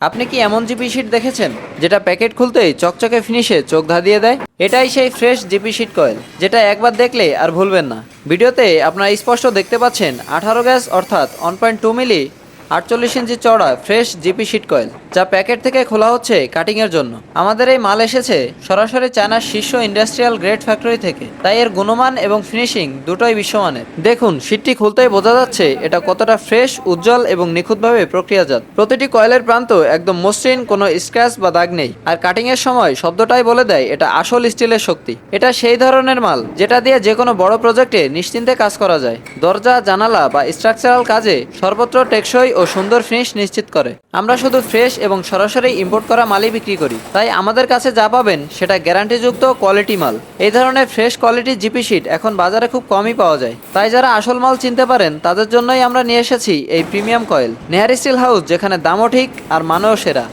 আপনি কি এমন জিপি শিট দেখেছেন, যেটা প্যাকেট খুলতেই চকচকে ফিনিশে চোখ ধাঁধিয়ে দেয় এটাই সেই ফ্রেশ জিপি শিট কয়েল যেটা একবার দেখলে আর ভুলবেন না। ভিডিওতে আপনারা স্পষ্ট দেখতে পাচ্ছেন আঠারো গ্যাস অর্থাৎ ওয়ান পয়েন্ট টু মিলি আটচল্লিশ ইঞ্চি চড়া ফ্রেশ জিপি শিট কয়েল যা প্যাকেট থেকে খোলা হচ্ছে কাটিং এর জন্য। আমাদের এই মাল এসেছে সরাসরি চায়নার শীর্ষ ইন্ডাস্ট্রিয়াল গ্রেড ফ্যাক্টরি থেকে। তাই এর গুণমান এবং ফিনিশিং দুটোই বিশ্বমানের। দেখুন শিটটি খুলতেই বোঝা যাচ্ছে এটা কতটা ফ্রেশ উজ্জ্বল এবং নিখুঁতভাবে প্রক্রিয়াজাত। প্রতিটি কয়েলের প্রান্ত একদম মসৃণ, কোনো স্ক্র্যাচ বা দাগ নেই। আর কাটিং এর সময় শব্দটাই বলে দেয় এটা আসল স্টিলের শক্তি। এটা সেই ধরনের মাল, যেটা দিয়ে যে কোনো বড় প্রজেক্টে নিশ্চিন্তে কাজ করা যায়। দরজা, জানালা বা স্ট্রাকচারাল কাজে সর্বত্র টেকসই সুন্দর ফিনিশ নিশ্চিত করে। আমরা শুধু ফ্রেশ এবং সরাসরি ইম্পোর্ট করা মালই বিক্রি করি। তাই আমাদের কাছে যা পাবেন সেটা গ্যারান্টিযুক্ত কোয়ালিটি মাল। এই ধরনের ফ্রেশ কোয়ালিটি জিপি শিট এখন বাজারে খুব কমই পাওয়া যায়। তাই যারা আসল মাল চিনতে পারেন, তাদের জন্যই আমরা নিয়ে এসেছি এই premium coil Nehari steel house যেখানে দামও ঠিক আর মানও সেরা।